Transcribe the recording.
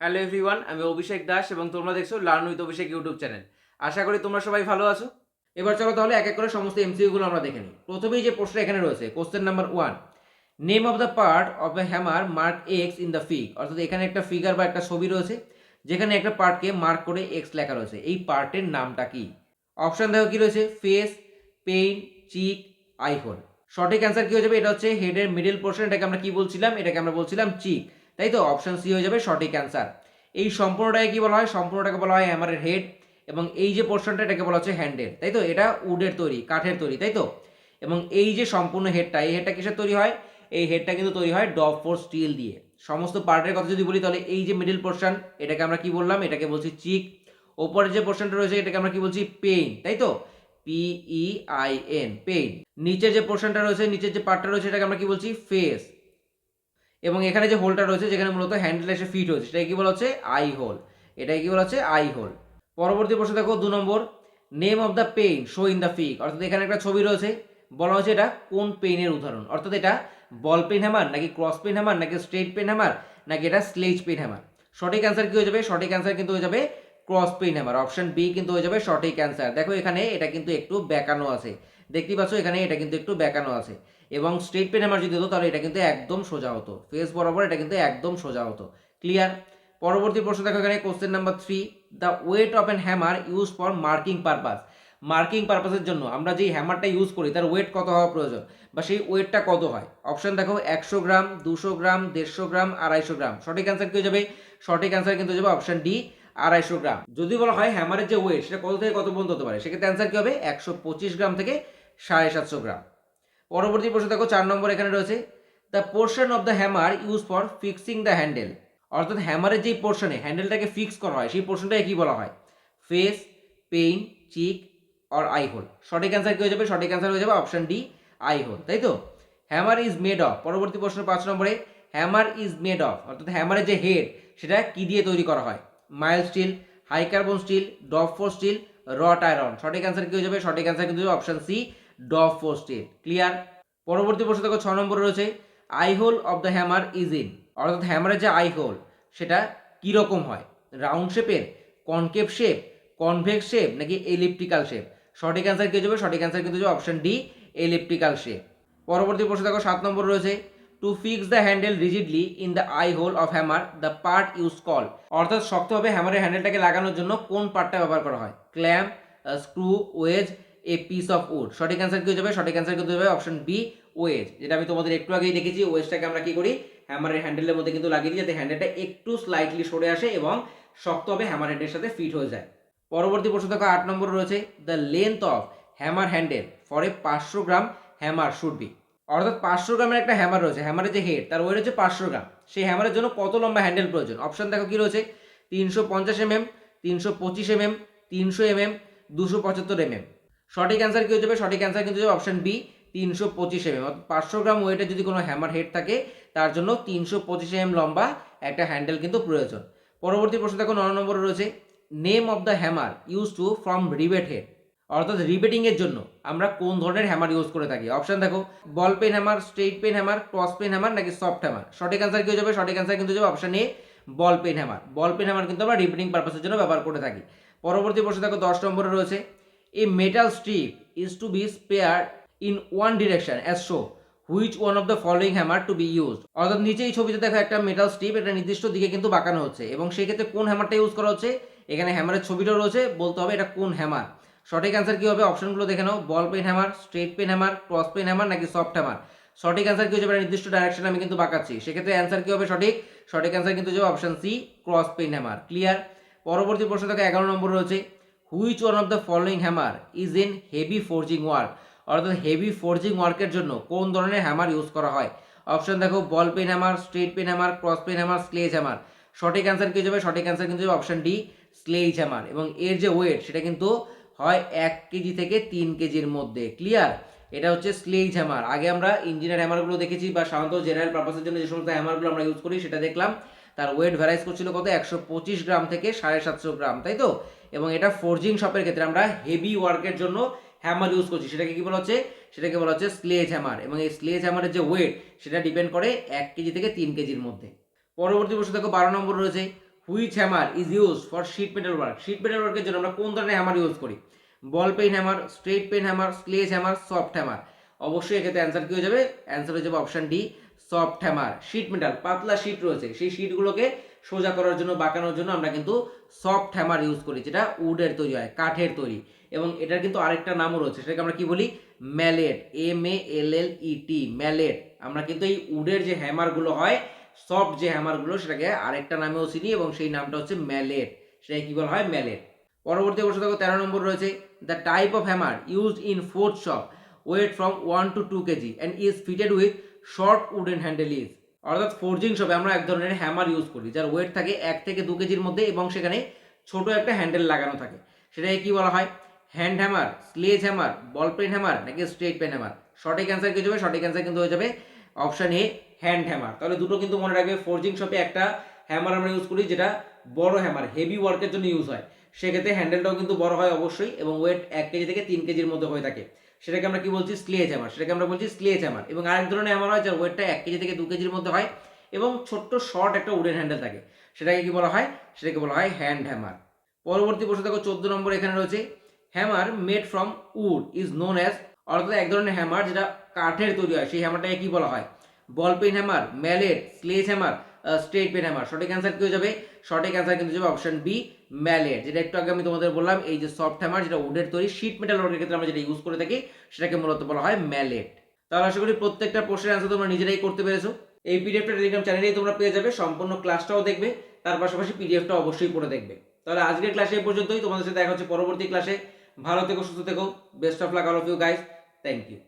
Hello everyone, আমি অভিষেক দাস এবং তোমরা দেখছ learn with Abhishek YouTube channel. আশা করি তোমরা সবাই ভালো আছো। এবার চলো তাহলে এক এক করে সমস্ত এমসিকিউ গুলো আমরা দেখে নিই। প্রথমেই যে প্রশ্ন এখানে রয়েছে question number one name of the part of a hammer mark X in the fig অর্থাৎ এখানে একটা ফিগার বা একটা ছবি রয়েছে, যেখানে একটা পার্টকে মার্ক করে এক্স লেখা রয়েছে। এই পার্টের নামটা কি? অপশন দেখো কি রয়েছে ফেস পেইন চিক আইফোন সঠিক অ্যান্সার কি হয়ে যাবে? এটা হচ্ছে হেডের মিডল পোর্শন এটাকে আমরা কি বলছিলাম? এটাকে আমরা বলছিলাম চিক তাই তো অপশন সি হয়ে যাবে সঠিক অ্যান্সার এই সম্পূর্ণটাকে কী বলা হয়? সম্পূর্ণটাকে বলা হয় হ্যামারের হেড এবং এই যে পোর্শনটা এটাকে বলা হচ্ছে হ্যান্ডেল তাই তো? এটা উডের তৈরি, কাঠের তৈরি, তাই তো? এবং এই যে সম্পূর্ণ হেডটা এই হেডটা কিসের তৈরি হয়? এই হেডটা কিন্তু তৈরি হয় ডব ফোর স্টিল দিয়ে। সমস্ত পার্টের কথা যদি বলি, তাহলে এই যে মিডল পোর্শন এটাকে আমরা কি বললাম? এটাকে বলছি চিক ওপরের যে পোর্শনটা রয়েছে, এটাকে আমরা কি বলছি? পেইন তাই তো? পিই আই এন পেইন নিচের যে পোর্শনটা রয়েছে, নিচের যে পার্টটা রয়েছে, এটাকে আমরা কি বলছি? ফেস এবং এখানে যে হোলটা রয়েছে, যেখানে মূলত হ্যান্ডেল এসে ফিট হয়েছে, সেটাকে কি বলা হচ্ছে? আই হোল এটাকে কি বলা হচ্ছে? আই হোল পরবর্তী প্রশ্ন দেখো, দু নম্বর name of the pein show in the fig অর্থাৎ এখানে একটা ছবি রয়েছে, বলা হচ্ছে এটা কোন পেইনের উদাহরণ? অর্থাৎ এটা বল পেন হ্যামার নাকি ক্রস পেন হ্যামার নাকি স্ট্রেট পেন হ্যামার নাকি এটা স্লেজ পেন হ্যামার সঠিক অ্যান্সার কি হয়ে যাবে? সঠিক অ্যান্সার কিন্তু হয়ে যাবে cross pein hammer option B কিন্তু হয়ে যাবে সঠিক অ্যান্সার দেখো এখানে এটা কিন্তু একটু বেঁকানো আছে। দেখতেই পাচ্ছ এখানে এটা কিন্তু একটু বেঁকানো আছে। এবং স্ট্রেট পেন হ্যামার যদি হতো, তাহলে এটা কিন্তু একদম সোজা হতো। ফেস বরাবর এটা কিন্তু একদম সোজা হতো। ক্লিয়ার পরবর্তী প্রশ্ন দেখো এখানে question number three the weight of an hammer use for marking purpose marking পারপাসের জন্য আমরা যেই হ্যামারটা ইউজ করি, তার ওয়েট কত হওয়া প্রয়োজন? বা সেই ওয়েটটা কত হয়? অপশন দেখো, একশো গ্রাম, দুশো গ্রাম, দেড়শো গ্রাম, আড়াইশো গ্রাম। সঠিক অ্যান্সার কী যাবে? সঠিক অ্যান্সার কিন্তু যাবে অপশন ডি আড়াইশো গ্রাম। যদি বলা হয় হ্যামারের যে ওয়েট সেটা কত থেকে কত পর্যন্ত হতে পারে? সেক্ষেত্রে অ্যান্সার কী হবে? একশো পঁচিশ গ্রাম থেকে সাড়ে সাতশো গ্রাম। পরবর্তী প্রশ্ন দেখো, চার নম্বর এখানে রয়েছে the portion of the hammer use for fixing the handle অর্থাৎ হ্যামারের যেই পোর্শনে হ্যান্ডেলটাকে ফিক্স করা হয়, সেই পোর্শনটাকে কী বলা হয়? Face pein cheek or eye hole সঠিক অ্যান্সার কি হয়ে যাবে? সঠিক অ্যান্সার হয়ে যাবে অপশন ডি আই হোল তাই তো? হ্যামার ইজ মেড অফ পরবর্তী প্রশ্ন পাঁচ নম্বরে হ্যামার ইজ মেড অফ অর্থাৎ হ্যামারের যে হেড সেটা কী দিয়ে তৈরি করা হয়? Mild steel high carbon steel drop steel wrought iron সঠিক অ্যান্সার কী হয়ে যাবে? সঠিক অ্যান্সার কিন্তু option C drop forge steel clear? পরবর্তী প্রশ্ন দেখো, ছ নম্বরে রয়েছে, eye hole of the hammer is in? অর্থাৎ হ্যামারের যে আই হোল, সেটা কীরকম হয়? রাউন্ড শেপের, কনকেভ শেপ, কনভেক্স শেপ, নাকি এলিপ্টিক্যাল শেপ? সঠিক অ্যান্সার কী যাবে সঠিক অ্যান্সার কিন্তু অপশন ডি, এলিপ্টিক্যাল শেপ। পরবর্তী প্রশ্ন দেখো, সাত নম্বর রয়েছে, to fix the handle rigidly in the eye hole of hammer, the part use call. অর্থাৎ শক্তভাবে হ্যামারের হ্যান্ডেলটাকে লাগানোর জন্য কোন পার্টটা ব্যবহার করা হয়? Clamp screw, wedge a piece of wood সঠিক অ্যান্সার কি হয়ে যাবে? সঠিক অ্যান্সার কিন্তু যাবে? অপশন বি ওয়েজ যেটা আমি তোমাদের একটু আগেই দেখেছি ওয়েজটাকে আমরা কি করি? হ্যামারের হ্যান্ডেলের মধ্যে কিন্তু লাগিয়ে দিই, যাতে হ্যান্ডেলটা একটু স্লাইটলি সরে আসে এবং শক্তভাবে হ্যামার হেডের সাথে ফিট হয়ে যায়। পরবর্তী প্রশ্ন দেখো, আট নম্বর রয়েছে the length of hammer handle for a পাঁচশো গ্রাম হ্যামার শুড বি অর্থাৎ পাঁচশো গ্রামের একটা হ্যামার রয়েছে হ্যামারের যে হেড তার ওয়েট হচ্ছে পাঁচশো গ্রাম। সেই হ্যামারের জন্য কত লম্বা হ্যান্ডেল প্রয়োজন? অপশন দেখো কি রয়েছে, তিনশো পঞ্চাশ এমএম, তিনশো পঁচিশ এমএম, তিনশো এমএম, দুশো পঁচাত্তর এমএম। সঠিক অ্যান্সার কি হয়ে যাবে? সঠিক অ্যান্সার কিন্তু যাবে অপশন বি তিনশো পঁচিশ এমএম অর্থাৎ পাঁচশো গ্রাম ওয়েটের যদি কোনো হ্যামার হেড থাকে, তার জন্য তিনশো পঁচিশ এমএম লম্বা একটা হ্যান্ডেল কিন্তু প্রয়োজন। পরবর্তী প্রশ্ন দেখো ন নম্বরে রয়েছে name of the hammer use to from rivet head অর্থাৎ রিবেটিংয়ের জন্য আমরা কোন ধরনের হ্যামার ইউজ করে থাকি? অপশান দেখো ball pein hammer straight pein hammer cross pein hammer নাকি সফট হ্যামার সঠিক অ্যান্সার কি হয়ে যাবে? সঠিক অ্যান্সার কিন্তু যাবে option A ball pein hammer ball pein hammer কিন্তু আমরা রিবেটিং পারপাসের জন্য ব্যবহার করে থাকি। পরবর্তী প্রশ্ন দেখো, দশ নম্বরে রয়েছে a metal strip is to be spread in one direction as show which one of the following hammer to be use অর্থাৎ নিচে এই ছবিতে দেখো একটা মেটাল স্ট্রিপ এটা নির্দিষ্ট দিকে কিন্তু বাঁকানো হচ্ছে, এবং সেই ক্ষেত্রে কোন হ্যামারটা ইউজ করা হচ্ছে? এখানে হ্যামারের ছবিটাও রয়েছে, বলতে হবে এটা কোন হ্যামার সঠিক অ্যান্সার কী হবে? অপশনগুলো দেখে নাও ball pein hammer straight pein hammer cross pein hammer নাকি সফট হ্যামার সঠিক অ্যান্সার কি হচ্ছে? নির্দিষ্ট ডাইরেকশন আমি কিন্তু বাঁকাচ্ছি। সেক্ষেত্রে অ্যান্সার কী হবে সঠিক? সঠিক অ্যান্সার কিন্তু হচ্ছে option C cross pein hammer clear পরবর্তী প্রশ্ন দেখো এগারো নম্বর রয়েছে which one of the following hammer is in heavy forging work অর্থাৎ হেভি ফোর্জিং ওয়ার্কের জন্য কোন ধরনের হ্যামার ইউজ করা হয়? অপশন দেখো ball pein hammer straight pein hammer cross pein hammer sledge hammer সঠিক অ্যান্সার কি যাবে? সঠিক অ্যান্সার কিন্তু অপশন ডি স্লেজ হ্যামার এবং এর যে ওয়েট সেটা কিন্তু হয় এক কেজি থেকে তিন কেজির মধ্যে। ক্লিয়ার এটা হচ্ছে স্লেজ হ্যামার আগে আমরা ইঞ্জিনিয়ার হ্যামারগুলো দেখেছি বা সাধারণত জেনারেল পারপাসের জন্য যে সমস্ত হ্যামারগুলো আমরা ইউজ করি, সেটা দেখলাম। তার ওয়েট ভ্যারাইজ করছিল কত? একশো পঁচিশ গ্রাম থেকে সাড়ে সাতশো গ্রাম, তাই তো? এবং এটা ফোর্জিং শপের ক্ষেত্রে আমরা হেভি ওয়ার্কের জন্য হ্যামার ইউজ করছি। সেটাকে কি বলা হচ্ছে? সেটাকে বলা হচ্ছে স্লেজ হ্যামার এবং এই স্লেজ হ্যামারের যে ওয়েট সেটা ডিপেন্ড করে এক কেজি থেকে তিন কেজির মধ্যে। পরবর্তী প্রশ্ন দেখো, বারো নম্বর রয়েছে which hammer is use for sheet metal work sheet metal ওয়ার্কের জন্য আমরা কোন ধরনের হ্যামার ইউজ করি? Ball pein hammer straight pein hammer sledge hammer soft hammer অবশ্যই এক্ষেত্রে অ্যান্সার কী হয়ে যাবে? অ্যান্সার হয়ে যাবে option D soft hammer sheet metal পাতলা শিট রয়েছে। সেই শিটগুলোকে সোজা করার জন্য, বাঁকানোর জন্য আমরা কিন্তু সফট হ্যামার ইউজ করি, যেটা উডের তৈরি হয়, কাঠের তৈরি। এবং এটার কিন্তু আরেকটা নামও রয়েছে, সেটাকে আমরা কি বলি? Mallet M A L L E T mallet আমরা কিন্তু এই উডের যে হ্যামারগুলো হয় সফট যে হ্যামারগুলো সেটাকে আরেকটা নামেও চিনি এবং সেই নামটা হচ্ছে ম্যালেট সেটাকে কী বলা হয়? ম্যালেট পরবর্তী প্রশ্ন দেখো, তেরো নম্বর রয়েছে the type of hammer used in forge shop weight from one two two kg and is fitted with short wooden handle is অর্থাৎ ফোর্জিং শপে আমরা এক ধরনের হ্যামার ইউজ করি, যার ওয়েট থাকে এক থেকে দু কেজির মধ্যে এবং সেখানে ছোট একটা হ্যান্ডেল লাগানো থাকে। সেটাকে কি বলা হয়? Hand hammer sledge hammer ball pein hammer নাকি স্ট্রেট পেন হ্যামার সঠিক অ্যান্সার কি হবে সঠিক অ্যান্সার কিন্তু হয়ে যাবে অপশান এ হ্যান্ড হ্যামার তাহলে দুটো কিন্তু মনে রাখবে ফোর্জিং শপে একটা হ্যামার আমরা ইউজ করি, যেটা বড় হ্যামার হেভি ওয়ার্কের জন্য ইউজ হয়। সেক্ষেত্রে হ্যান্ডেলটাও কিন্তু বড় হয় অবশ্যই এবং ওয়েট এক কেজি থেকে তিন কেজির মধ্যে হয়ে থাকে। সেটাকে আমরা কি বলছি? স্লেজ হ্যামার সেটাকে আমরা বলছি স্লেজ হ্যামার এবং আরেক ধরনের হ্যামার হয়, যার ওয়েটটা এক কেজি থেকে দু কেজির মধ্যে হয় এবং ছোট্ট শর্ট একটা উডেন হ্যান্ডেল থাকে। সেটাকে কি বলা হয়? সেটাকে বলা হয় হ্যান্ড হ্যামার পরবর্তী প্রশ্ন, দেখো, চোদ্দ নম্বর এখানে রয়েছে। Hammer made from wood is known as অর্থাৎ এক ধরনের হ্যামার যেটা কাঠের তৈরি হয়, সেই হ্যামারটাকে কি বলা হয়? Ball pein hammer mallet sledge hammer straight pein hammer সঠিক অ্যান্সার কি হয়ে যাবে? সঠিক অ্যান্সার কিন্তু যাবে অপশন বি ম্যালেট, যেটা একটু আগে আমি তোমাদের বললাম, এই যে সফট হ্যামার যেটা উডের তৈরি শিট মেটাল ওয়ার্কের ক্ষেত্রে আমরা যেটা ইউজ করে থাকি, সেটাকে মূলত বলা হয় ম্যালেট। তাহলে আশা করি প্রত্যেকটা প্রশ্নের অ্যান্সার তোমরা নিজেরাই করতে পেরেছ। এই পিডিএফটা টেলিগ্রাম চ্যানেলেই তোমরা পেয়ে যাবে, সম্পূর্ণ ক্লাসটাও দেখবে, তার পাশাপাশি পিডিএফটা অবশ্যই পড়ে দেখবে। তাহলে আজকের ক্লাসে এই পর্যন্তই, তোমাদের সাথে দেখা হচ্ছে পরবর্তী ক্লাসে ভালো থেকো, সুস্থ থেকো best of luck all of you guys thank you